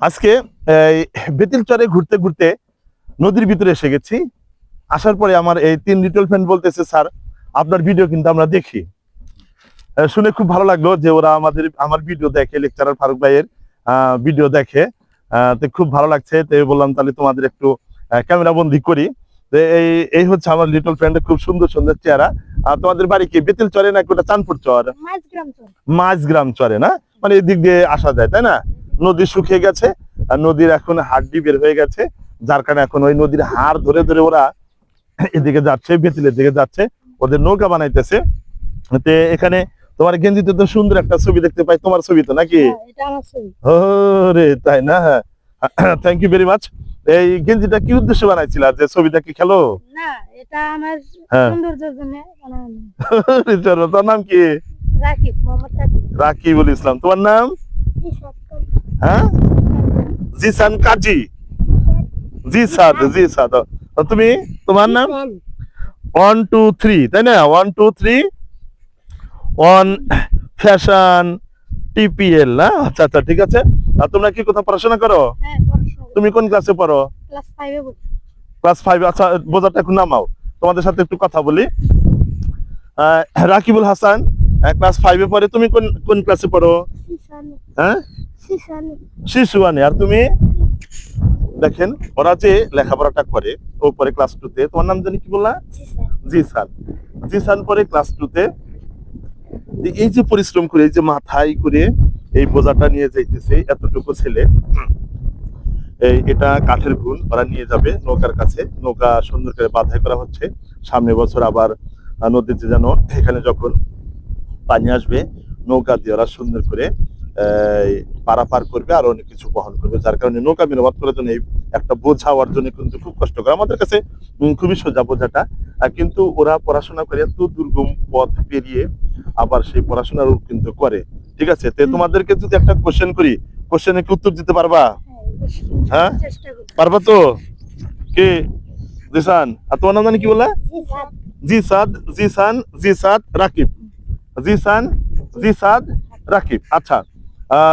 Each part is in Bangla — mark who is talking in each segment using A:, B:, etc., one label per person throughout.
A: আজকে এই বেতিল চরে ঘুরতে ঘুরতে নদীর ভিতরে এসে গেছি। আসার পরে আমার এই তিন লিটল ফ্রেন্ড বলতেছে স্যার আপনার ভিডিও কিন্তু আমরা দেখি। শুনে খুব ভালো লাগল যে ওরা আমাদের আমার ভিডিও দেখে লেকচারার ফারুক ভাইয়ের ভিডিও দেখে। আহ, তো খুব ভালো লাগছে। তো বললাম তাহলে তোমাদের একটু ক্যামেরা বন্দি করি। এই এই হচ্ছে আমার লিটল ফ্রেন্ডের খুব সুন্দর সুন্দর চেহারা। আর তোমাদের বাড়ি কি বেতিল চরে না চাঁদপুর চর?
B: মাঝগ্রাম চর।
A: মাঝগ্রাম চরে না? মানে এদিক দিয়ে আসা যায় তাই না? নদী শুকিয়ে গেছে আর নদীর এখন হাড্ডি বের হয়ে গেছে যার কারণে এখন ওই নদীর হাড় ধরে ধরে ওরা এদিকে যাচ্ছে বেতিলের দিকে যাচ্ছে ওদের নৌকা বানাইতেছে। তে এখানে তোমার গেঞ্জিতে তো সুন্দর একটা ছবি দেখতে পাই তোমার ছবি তো নাকি?
B: হ্যাঁ,
A: রে তাই না? হ্যাঁ থ্যাংক ইউ ভেরি মাচ এই গেঞ্জিটা কি উদ্দেশ্যে বানাইছিল যে ছবিটা কি খেলো?
B: না এটা আমার
A: হ্যাঁ।
B: সৌন্দর্যের জন্য বানানো।
A: তোর নাম কি?
B: রাকিব মোহাম্মদ রাকিব।
A: রাকিবুল ইসলাম তোমার নাম? হ্যাঁ? জিসান কাজী। জি সাদ জি সাদ তুমি তোমার নাম? ওয়ান টু থ্রি তাই না? One two three one fashion TPL না? আচ্ছা আচ্ছা ঠিক আছে। আর তোমরা কি কোথাও পড়াশোনা করো?
B: হ্যাঁ
A: তুমি কোন ক্লাসে পড়ো?
B: ক্লাস ফাইভে
A: আচ্ছা বোঝাটা একটু নামাও। তোমাদের সাথে একটু কথা বলি। রাকিবুল হাসান ক্লাস ফাইভে পড়ে। তুমি কোন কোন ক্লাসে পড়ো? হ্যাঁ?
B: সিসানি
A: শিশু আনে আর তুমি? দেখেন ওরা যে লেখাপড়াটা করে ও পরে ক্লাস টু তে তোমার নাম জানি কি বললা?
B: সিসানি
A: জিসান। জিসান পরে ক্লাস টু তে এই যে পরিশ্রম করে এই যে মাথায় করে এই বোঝাটা নিয়ে যাইতেছে এতটুকু ছেলে এই এটা কাঠের গুণ ওরা নিয়ে যাবে নৌকার কাছে। নৌকা সুন্দর করে বাধাই করা হচ্ছে। সামনে বছর আবার নদীতে যেন এখানে যখন পানি আসবে নৌকা দিয়ে ওরা সুন্দর করে পারাপার করবে আর অনেক কিছু বহন করবে যার কারণে নৌকা মেরামত করার জন্য এই একটা বোঝা হওয়ার জন্য কিন্তু খুব কষ্টকর আমাদের কাছে খুবই সোজা বোঝাটা। কিন্তু ওরা পড়াশোনা করে এত দুর্গম পথ পেরিয়ে আবার সেই পড়াশোনার কিন্তু করে। ঠিক আছে? তো তোমাদেরকে যদি একটা কোশ্চেন করি কোশ্চেনে কি উত্তর দিতে পারবা? হ্যাঁ? পারবা তো? কে? জিসান। আর তোমার নাম জানি কি বললা? জিসাদ। জিসান জিসাদ রাকিব। জিসান জিসাদ রাকিব। আচ্ছা এই,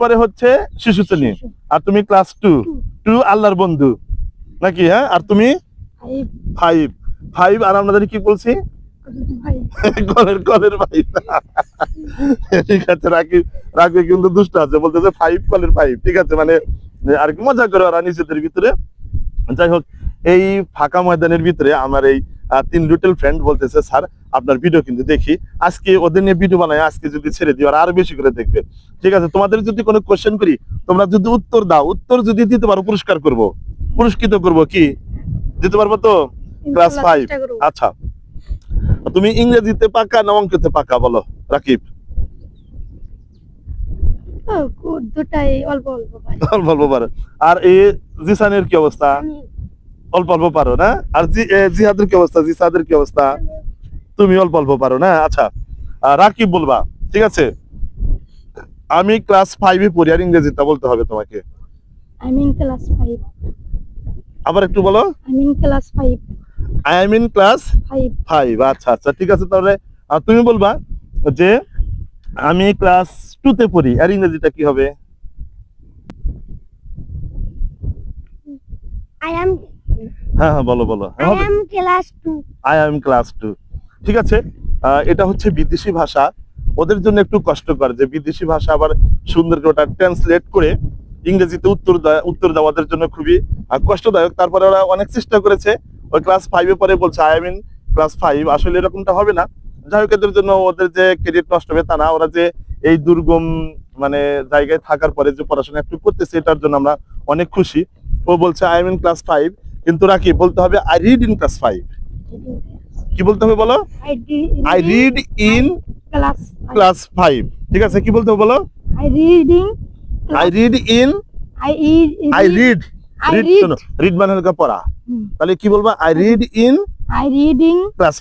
A: পরে হচ্ছে শিশু শ্রেণি। আর তুমি ক্লাস টু। টু। আল্লাহর বন্ধু। নাকি হ্যাঁ? আর তুমি?
B: ফাইভ।
A: ফাইভ। আর জানি কি বলছি? কলের কলের ভাই। ঠিক আছে রাখি রাখি কিন্তু দুষ্ট আছে। বলতেছে ফাইভ কলের ফাইভ। ঠিক আছে মানে আর কি মজা করে ওরা নিজেদের ভিতরে। যাই হোক এই ফাঁকা ময়দানের ভিতরে আমার এই তিন লিটল ফ্রেন্ড বলতেছে স্যার আপনার ভিডিও কিন্তু দেখি। আজকে ওদের নিয়ে ভিডিও বানাই আজকে যদি ছেড়ে দিই ওরা আরও বেশি করে দেখবে। ঠিক আছে তোমাদের যদি কোনো কোশ্চেন করি তোমরা যদি উত্তর দাও উত্তর যদি দিতে পারো পুরস্কার করব। পুরস্কৃত করব কি? দিতে পারব তো? ক্লাস ফাইভ আচ্ছা। তুমি ইংরেজিতে পাকা না অঙ্কতে পাকা বলো? রাকিব।
B: অল্প অল্প
A: পারো। আর এই জিসানের কি অবস্থা?
B: আমি
A: অল্প অল্প পারো না? আর জিহাদের কি অবস্থা? জিসাদের কি অবস্থা? তুমি অল্প অল্প পারো না? আচ্ছা রাকিব বলবা ঠিক আছে? আমি ক্লাস ফাইভে পড়ি আর ইংরেজিটা বলতে হবে তোমাকে।
B: আই মিন ক্লাস ফাইভ
A: আবার একটু বলো।
B: I mean class five
A: I am in class
B: five
A: আচ্ছা আচ্ছা ঠিক আছে তাহলে তুমি বলবা যে আমি ক্লাস টু তে পড়ি আর ইংরেজিটা কি হবে?
B: আই এম
A: হ্যাঁ হ্যাঁ বলো বলো। হবে।
B: Am class two
A: I am class two ঠিক আছে? এটা হচ্ছে বিদেশি ভাষা। ওদের জন্য একটু কষ্টকর যে বিদেশি ভাষা আবার সুন্দর করে ওটা ট্রান্সলেট করে ইংরেজিতে উত্তর উত্তর দেওয়াদের জন্য খুবই কষ্টদায়ক। তারপরে ওরা অনেক চেষ্টা করেছে। ওই ক্লাস ফাইভে পরে বলছে I am in class five আসলে এরকমটা হবে না। যাই হোক, এদের জন্য ওদের যে ক্রেডিট নষ্ট হবে তা না, ওরা যে এই দুর্গম মানে জায়গায় থাকার পরে যে পড়াশোনা একটু করতেছে, এটার জন্য আমরা অনেক খুশি। ও বলছে আই মিন ক্লাস ফাইভ কিন্তু রাকি বলতে হবে I read in class five কি বলতে হবে বলো?
B: I
A: read in
B: class
A: five ঠিক আছে কি বলতে হবে বলো?
B: I reading
A: I read in
B: I
A: read read শোনো রিড মানে হলো পড়া। তাহলে কি বলবা? I read in
B: I reading
A: class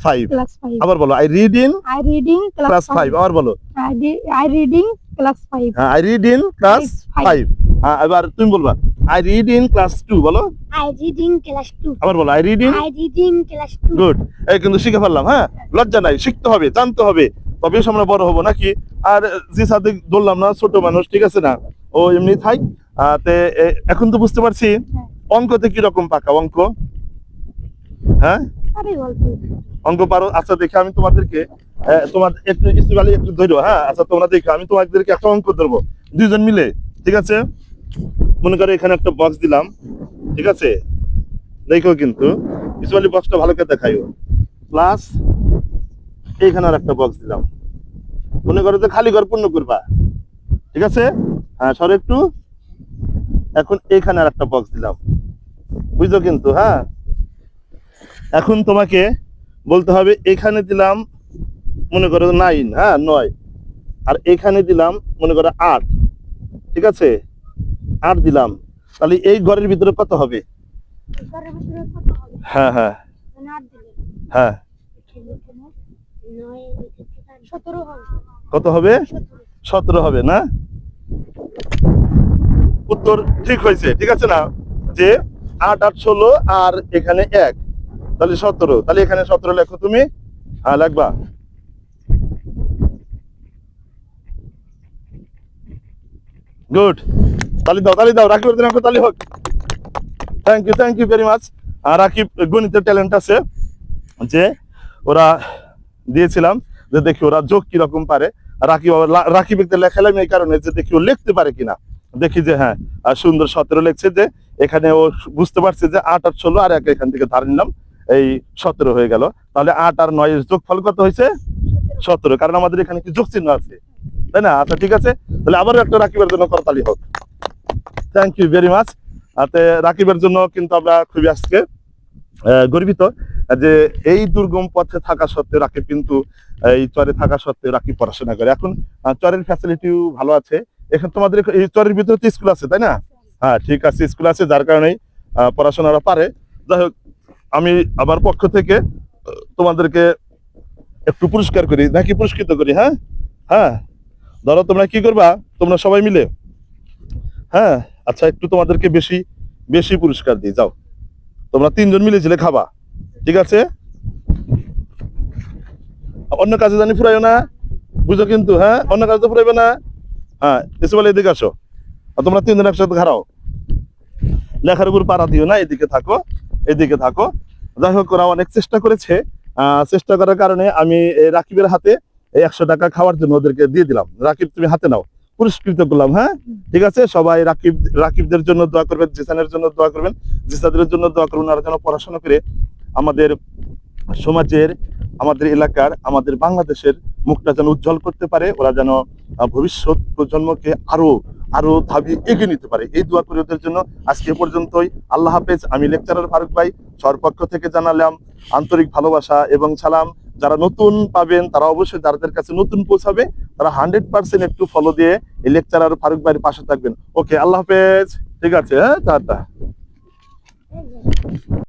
A: আবার বলো I read in
B: I reading
A: class আবার বলো।
B: আই রিডিং ক্লাস ফাইভ
A: হ্যাঁ আই রিড ইন ক্লাস হ্যাঁ এবার তুমি বলবা। I read in class two বলো।
B: আই রিডিং ক্লাস টু
A: আবার বলো I read in
B: I reading class two
A: good এই কিন্তু শিখে ফেললাম হ্যাঁ? লজ্জা নাই শিখতে হবে জানতে হবে। তবে আমরা বড় হব নাকি? আর জি সাদিক বললাম না ছোট মানুষ ঠিক আছে না? ও এমনি আহ, তে এখন তো বুঝতে পারছি অঙ্কতে কি রকম পাকা অঙ্ক? হ্যাঁ? অঙ্ক পারো? আচ্ছা দেখে আমি তোমাদেরকে তোমার একটু গালি একটু ধরো হ্যাঁ? আচ্ছা তোমরা দেখো আমি তোমাদেরকে একটা অঙ্ক ধরবো দুইজন মিলে ঠিক আছে? মনে করো এখানে একটা বক্স দিলাম, ঠিক আছে? দেখো কিন্তু ইসমাইলি বক্সটা ভালো করে দেখাইও। প্লাস এইখানে আর একটা বক্স দিলাম। মনে করো যে খালি ঘর পূর্ণ করবা, ঠিক আছে? হ্যাঁ সর একটু। এখন এইখানে আর একটা বক্স দিলাম। বুঝছ কিন্তু হ্যাঁ? এখন তোমাকে বলতে হবে, এখানে দিলাম, মনে করো নাইন হ্যাঁ নয়। আর এখানে দিলাম, মনে করো আট, ঠিক আছে? আট দিলাম তাহলে এই ঘরের ভিতরে কত হবে?
B: কত হবে?
A: হ্যাঁ হ্যাঁ।
B: মানে
A: হ্যাঁ। কত হবে?
B: সতেরো
A: হবে না? উত্তর ঠিক হয়েছে ঠিক আছে না? যে আট আট ষোলো আর এখানে এক। তাহলে সতেরো। তাহলে এখানে সতেরো লেখো তুমি। হ্যাঁ লাগবা। গুড। তালি দাও তালি দাও, রাকিবের দিন আমাকে তালি হোক। Thank you thank you very much Rakib গণিতের ট্যালেন্ট আছে যে ওরা দিয়েছিলাম যে দেখি ওরা যোগ কীরকম পারে। রাকিব লা- রাকিবকে লেখালাম এই কারণে যে দেখি ও লিখতে পারে কিনা। দেখি যে হ্যাঁ সুন্দর সতেরো লিখছে যে এখানে ও বুঝতে পারছে যে আট আর ষোলো, আর এক এখান থেকে ধার নিলাম। এই সতেরো হয়ে গেল। তাহলে আট আর নয় যোগ ফল কত হয়েছে? সতেরো। কারণ আমাদের এখানে কি যোগ চিহ্ন আছে। তাই না? আচ্ছা ঠিক আছে। তাহলে আবারও একটা রাকিবের জন্য করতালি হোক। থ্যাংক ইউ ভেরি মাচ আতে রাকিবের জন্য কিন্তু আমরা খুবই আজকে গর্বিত যে এই দুর্গম পথে থাকা সত্ত্বেও রাকিব কিন্তু এই চরে থাকা সত্ত্বেও রাকিব পড়াশোনা করে। এখন চরের ফ্যাসিলিটিও ভালো আছে। এখন তোমাদের এই চরের ভিতরে তো স্কুল আছে তাই না? হ্যাঁ ঠিক আছে স্কুল আছে যার কারণেই আহ, পড়াশোনাটা পারে। যাই হোক আমি আমার পক্ষ থেকে তোমাদেরকে একটু পুরস্কার করি। নাকি পুরস্কৃত করি হ্যাঁ? হ্যাঁ? ধরো তোমরা কি করবা? তোমরা সবাই মিলে? হ্যাঁ? আচ্ছা একটু তোমাদেরকে বেশি বেশি পুরস্কার দিই, যাও। তোমরা তিনজন মিলে ছিলে, খাবা। ঠিক আছে? অন্য কাজে জানি ফুরাইও না। বুঝো কিন্তু হ্যাঁ? অন্য কাজে ফুরাইবে না। হ্যাঁ এসে বলে এদিকে আসো। আর তোমরা তিনজন একসাথে ঘাড়াও লেখার উপর পাড়া দিও না, এদিকে থাকো এদিকে থাকো। যাই হোক ওরা অনেক চেষ্টা করেছে। চেষ্টা করার কারণে আমি রাকিবের হাতে একশো টাকা খাওয়ার জন্য ওদেরকে দিয়ে দিলাম। রাকিব, তুমি হাতে নাও। পুরস্কৃত করলাম হ্যাঁ? ঠিক আছে? সবাই রাকিব, রাকিবদের জন্য দোয়া করবেন, জিসানের জন্য দোয়া করবেন, জিসাদের জন্য দোয়া করবেন আর যেন পড়াশোনা করে আমাদের সমাজের আমাদের এলাকার, আমাদের বাংলাদেশের মুখটা যেন উজ্জ্বল করতে পারে, ওরা যেন ভবিষ্যৎ প্রজন্মকে আরও আরও ধাবি এগিয়ে নিতে পারে। এই দোয়া করি ওদের জন্য। আজকে পর্যন্তই। আল্লাহ হাফেজ। আমি লেকচারার ফারুক ভাই সরপক্ষ থেকে জানালাম আন্তরিক ভালোবাসা এবং সালাম। যারা নতুন পাবেন, তারা অবশ্যই যাদের কাছে নতুন পৌঁছাবে, তারা হান্ড্রেড পার্সেন্ট একটু ফলো দিয়ে এই লেকচারার ফারুক ভাইয়ের পাশে থাকবেন। ওকে আল্লাহ হাফেজ। ঠিক আছে হ্যাঁ।